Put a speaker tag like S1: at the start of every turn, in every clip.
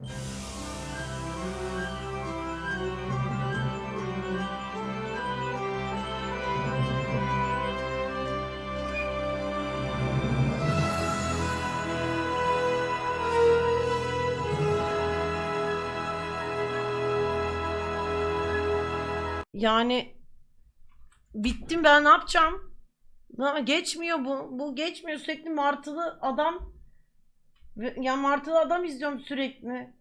S1: Yani bittim ben ne yapacağım? Geçmiyor bu. Bu geçmiyor sürekli martılı adam. Ya martılı adam izliyorum sürekli.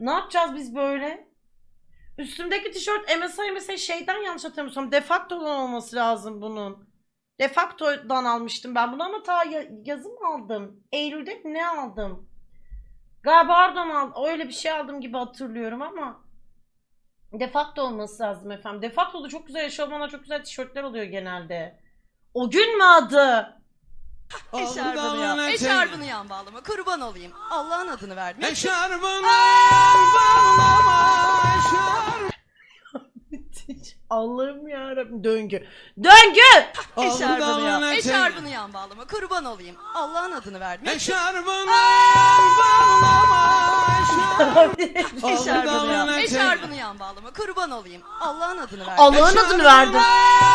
S1: Ne yapacağız biz böyle? Üstümdeki tişört MSI MSI şeyden yanlış hatırlamıyorsam Defacto'dan olması lazım bunun. Defacto'dan almıştım ben bunu ama ta ya- yazın aldım. Eylül'de ne aldım? Galiba oradan aldım. Öyle bir şey aldım gibi hatırlıyorum ama. Defakto olması lazım efendim. Defakto'da çok güzel eşofmanlar, çok güzel tişörtler oluyor genelde. O gün mü adı?
S2: Eşarbını yan, eşarbını yan bağlama. Kurban olayım. Allah'ın adını verdim.
S3: Eşarbını bağlama eşar.
S1: Allah'ım yarabbim. Döngü. Döngü!
S2: Eşarbını yan, eşarbını yan bağlama. Kurban olayım. Allah'ın adını verdim.
S3: Eşarbını bağlama eşar.
S2: Eşarbını yan, eşarbını yan bağlama. Kurban olayım. Allah'ın adını verdim.
S1: Allah'ın adını verdim.
S3: Bağlama.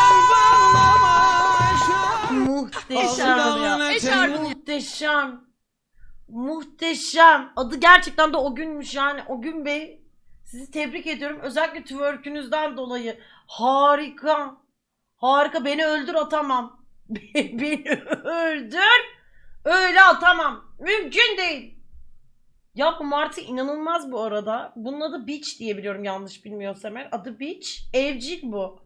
S1: Muhteşem.
S2: Yan.
S1: Muhteşem. Muhteşem. Adı gerçekten de o günmüş yani. O gün bey sizi tebrik ediyorum. Özellikle twerkünüzden dolayı. Harika. Harika. Beni öldür atamam. Beni öldür. Öyle atamam. Mümkün değil. Ya bu martı inanılmaz bu arada. Bunun adı Beach diye biliyorum yanlış bilmiyorsam eğer. Adı Beach. Evcil bu.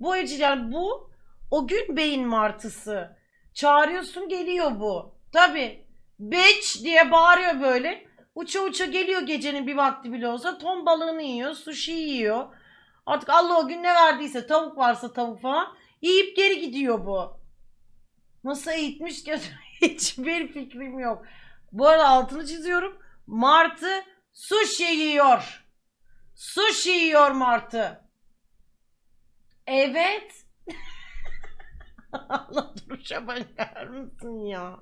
S1: Bu evcil yani bu o gün beyin martısı. Çağırıyorsun geliyor bu. Tabi. Bitch diye bağırıyor böyle. Uça uça geliyor gecenin bir vakti bile olsa. Ton balığını yiyor, sushi yiyor. Artık Allah o gün ne verdiyse tavuk varsa tavuk falan. Yiyip geri gidiyor bu. Nasıl eğitmiş ki hiçbir fikrim yok. Bu arada altını çiziyorum. Martı sushi yiyor. Sushi yiyor martı. Evet. Allah duruşa bakar mısın ya?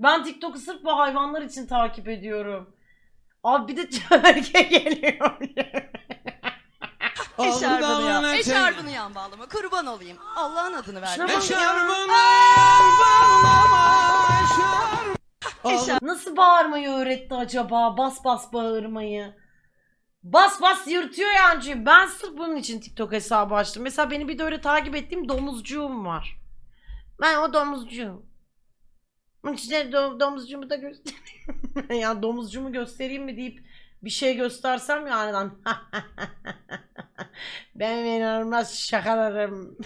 S1: Ben TikTok'u sırf bu hayvanlar için takip ediyorum. Abi bir de twerk'e geliyor.
S2: Eşarbını yan, eşarbını yan bağlama. Kurban olayım. Allah'ın adını verdim.
S1: Şuna bak.
S3: Eşarbını bağlama
S1: Nasıl bağırmayı öğretti acaba? Bas bas bağırmayı. Bas bas yırtıyor yani. Ben sırf bunun için TikTok hesabı açtım. Mesela beni bir de öyle takip ettiğim domuzcuğum var. Ben o domuzcuğum. İşte do- domuzcuğumu da göstereyim. ya domuzcuğumu göstereyim mi deyip bir şey göstersem yani lan. ben inanılmaz şakalarım.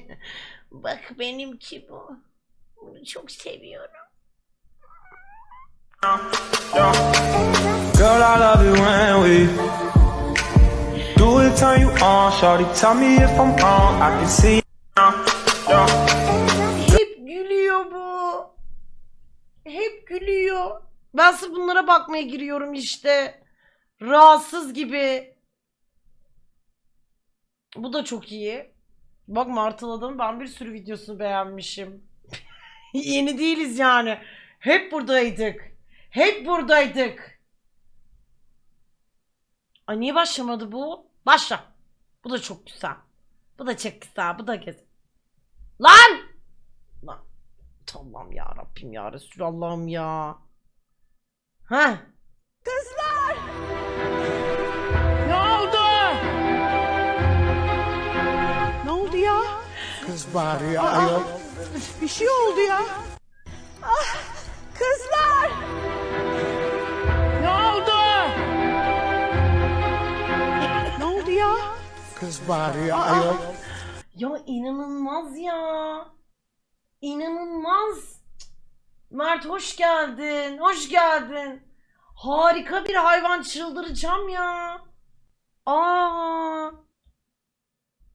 S1: Bak benimki bu. Bunu çok seviyorum.
S4: Girl, I love it when we do it, turn you on. Shorty, tell me if I'm wrong. I can see.
S1: Hep gülüyor bu. Hep gülüyor. Ben sırf bunlara bakmaya giriyorum işte. Rahatsız gibi. Bu da çok iyi. Bak martıladım ben bir sürü videosunu beğenmişim. Yeni değiliz yani. Hep buradaydık. Hep buradaydık. Ay niye başlamadı bu? Başla. Bu da çok güzel. Bu da çok güzel. Bu da güzel. Lan! Lan. Allah'ım ya Rabbim ya Resulallah'ım ya. Ha?
S5: Ne oldu? Ne oldu ya?
S6: Kız bağırıyor ayol.
S5: Bir şey oldu ya.
S6: Kız bağırıyor ayol.
S1: Ya inanılmaz ya. İnanılmaz. Mert hoş geldin. Hoş geldin. Harika bir hayvan çıldıracağım ya. Aa.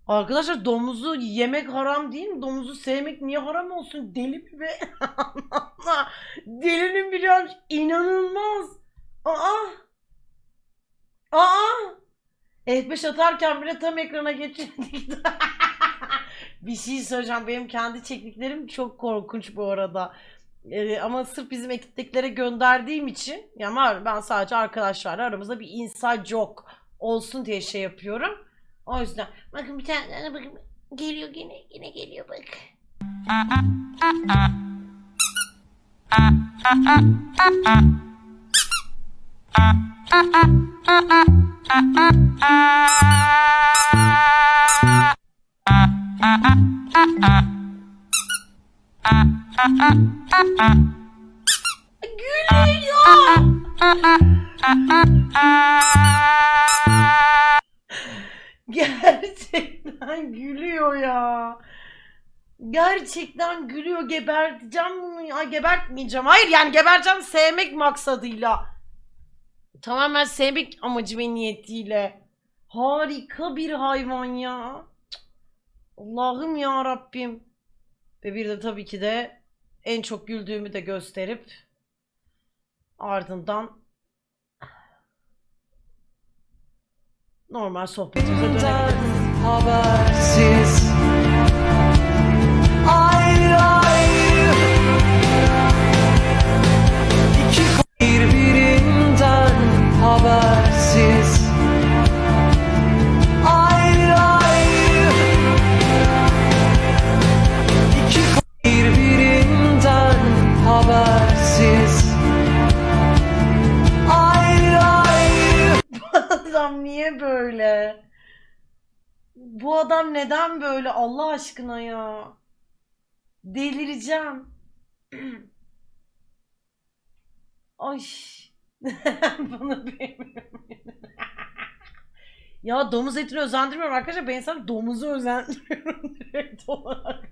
S1: Arkadaşlar domuzu yemek haram değil mi? Domuzu sevmek niye haram olsun? Deli mi be? Delinin biraz inanılmaz. Aa. Aa. F5 atarken bile tam ekrana geçirdik. bir şey söyleyeceğim. Benim kendi çektiklerim çok korkunç bu arada. Ee, ama sırf bizim ekiptekilere gönderdiğim için ya var ben sadece arkadaşlarla aramızda bir inside joke olsun diye şey yapıyorum. O yüzden bakın bir tane bakın geliyor yine yine geliyor bak. Gülüyor. Gerçekten gülüyor ya. Gerçekten gülüyor. Geberteceğim bunu ya. Gebertmeyeceğim. Hayır yani geberteceğim sevmek maksadıyla. Tamamen sevmek amacı ve niyetiyle. Harika bir hayvan ya. Allah'ım ya Rabbim. Ve bir de tabii ki de en çok güldüğümü de gösterip ardından normal sohbetimize dönebiliriz. Niye böyle? Bu adam neden böyle Allah aşkına ya? Delireceğim. Ay. Bana beğenmiyorum. ya domuz etini özendirmiyorum arkadaşlar. Ben sana domuzu özendiriyorum direkt olarak.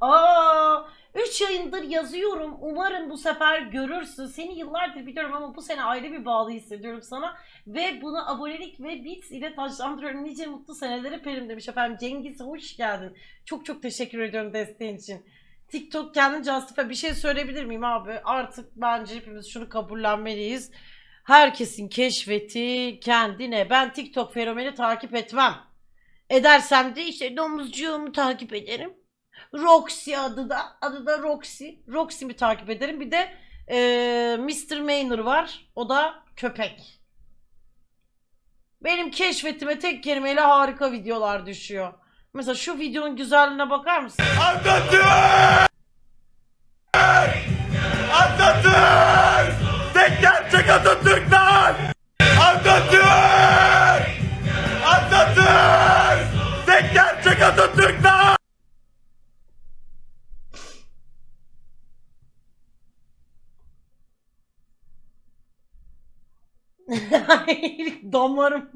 S1: Aa, 3 yayındır yazıyorum. Umarım bu sefer görürsün. Seni yıllardır biliyorum ama bu sene ayrı bir bağlı hissediyorum sana. Ve bunu abonelik ve bits ile taşlandırıyorum. Nice mutlu senelere perim demiş efendim. Cengiz hoş geldin. Çok çok teşekkür ediyorum desteğin için. TikTok kendini justify bir şey söyleyebilir miyim abi? Artık bence hepimiz şunu kabullenmeliyiz. Herkesin keşfeti kendine. Ben TikTok fenomeni takip etmem. Edersem de işte domuzcuğumu takip ederim. Roxy adı da adı da Roxy. Roxy'mi takip ederim. Bir de eee Mr. Maynor var. O da köpek. Benim keşfetime tek kelimeyle harika videolar düşüyor. Mesela şu videonun güzelliğine bakar mısın?
S3: Atatürk!
S1: damarım.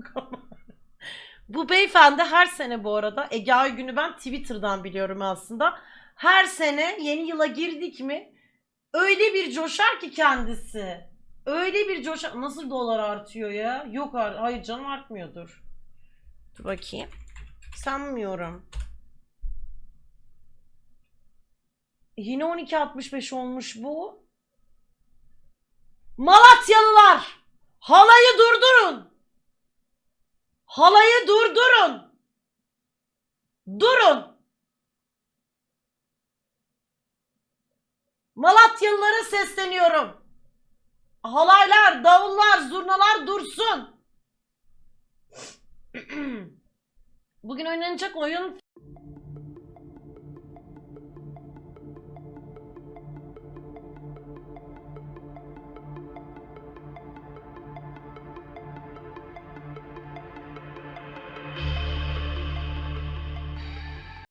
S1: Bu beyefendi her sene bu arada Ege Aygün'ü ben Twitter'dan biliyorum aslında. Her sene yeni yıla girdik mi öyle bir coşar ki kendisi. Öyle bir coşar. Nasıl dolar artıyor ya? Yok hayır canım artmıyordur. Dur bakayım. Sanmıyorum. Yine 12.65 olmuş bu. Malatyalılar! Halayı durdurun! Halayı durdurun! Durun! Malatyalılara sesleniyorum. Halaylar, davullar, zurnalar dursun. Bugün oynanacak oyun